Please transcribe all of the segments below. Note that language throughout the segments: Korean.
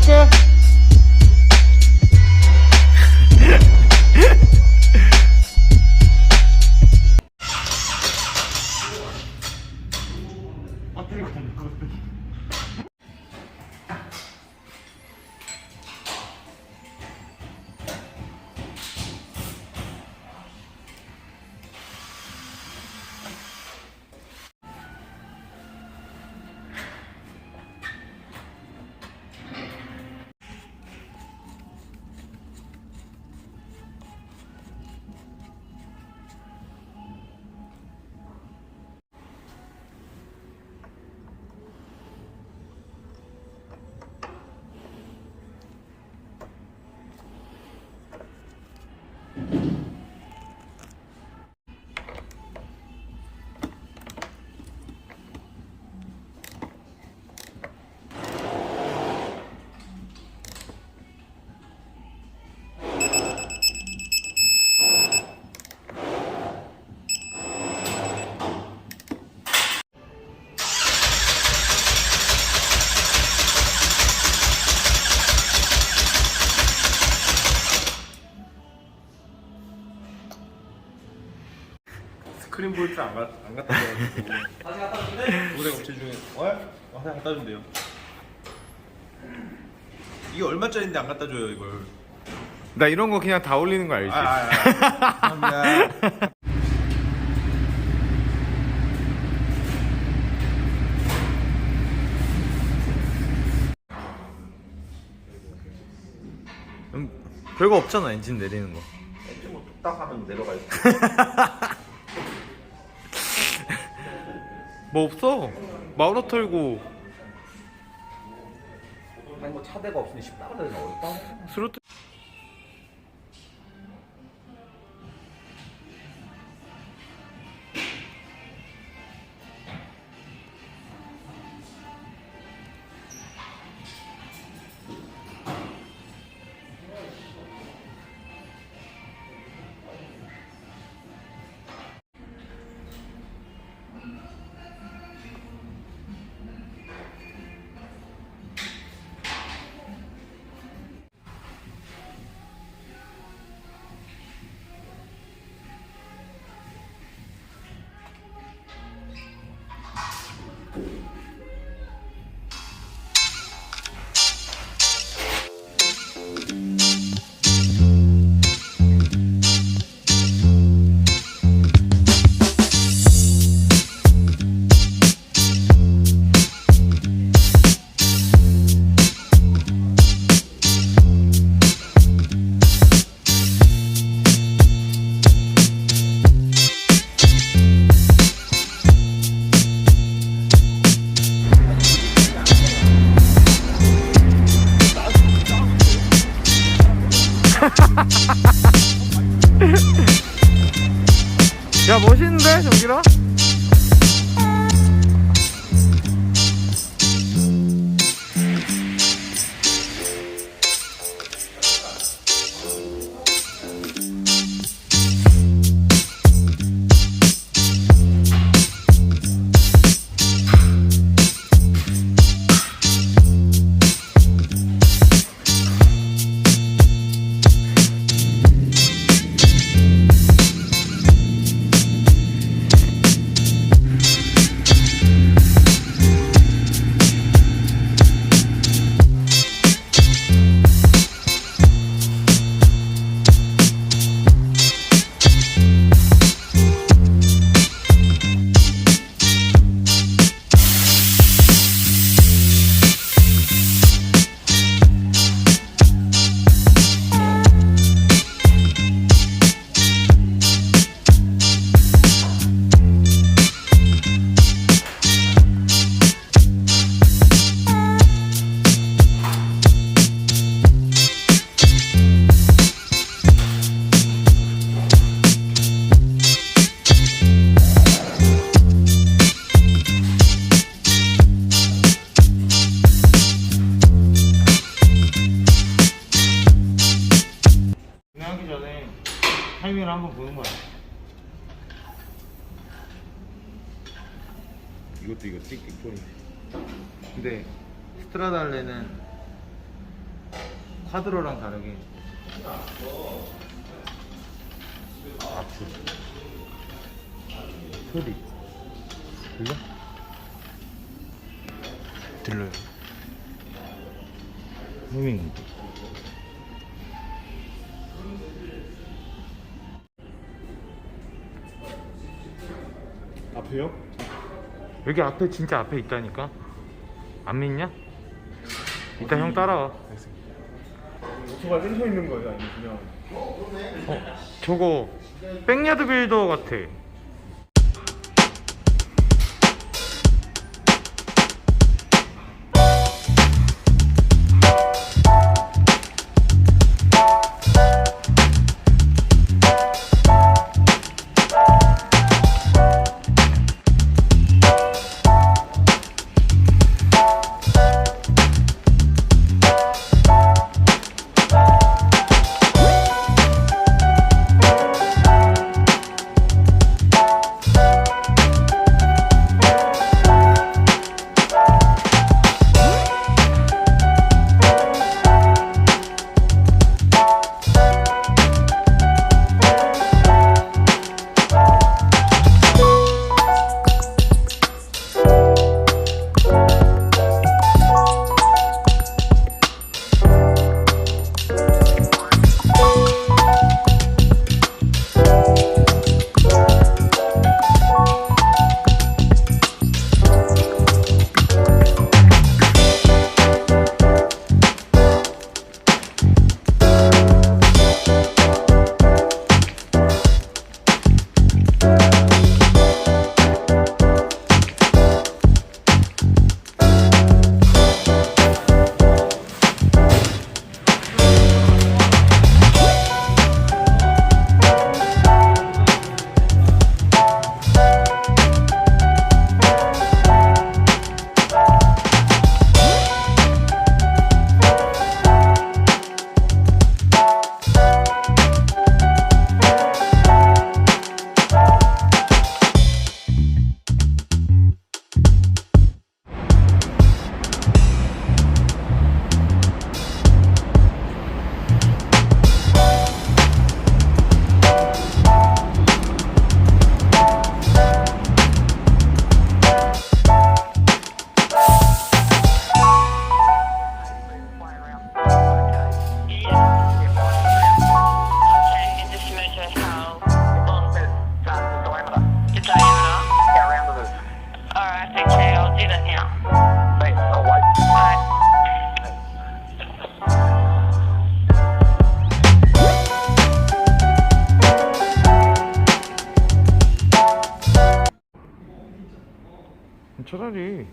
motherfucker. 크린 볼트 안, 가, 안 갖다 줘가지고 다시 갖다 준대? 고생 업체 중에 어? 어? 다시 갖다 준대요 이게 얼마짜리인데 안 갖다 줘요 이걸 나 이런 거 그냥 다 올리는 거 알지? 아, 아, 아. 감사합니다 음, 별거 없잖아 엔진 내리는 거. 뭐 뚝딱 하면 내려가야 지 뭐 없어. 마우러 털고 아니 뭐 차대가 없으니 쉽다 그러면 어렵다 스로틀. 타이밍을 한번 보는 거야. 이것도 이거 찍기 포인트 근데 스트라달레는 하드로랑 다르게 앞으로 소리. 들려? 들려요. 후밍 앞에요? 여기 앞에 진짜 앞에 있다니까 안 믿냐? 이따 형 따라와 오토바이 끊겨 있는 거예요? 아니면 그냥 어, 저거 백야드 빌더 같아. 차라리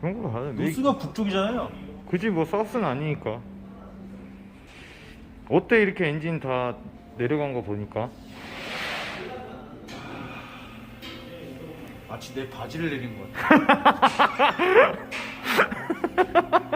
그런 거 하자. 노스가 북쪽이잖아요 굳이 뭐 사우스는 아니니까. 어때 이렇게 엔진 다 내려간 거 보니까? 마치 내 바지를 내린 것 같아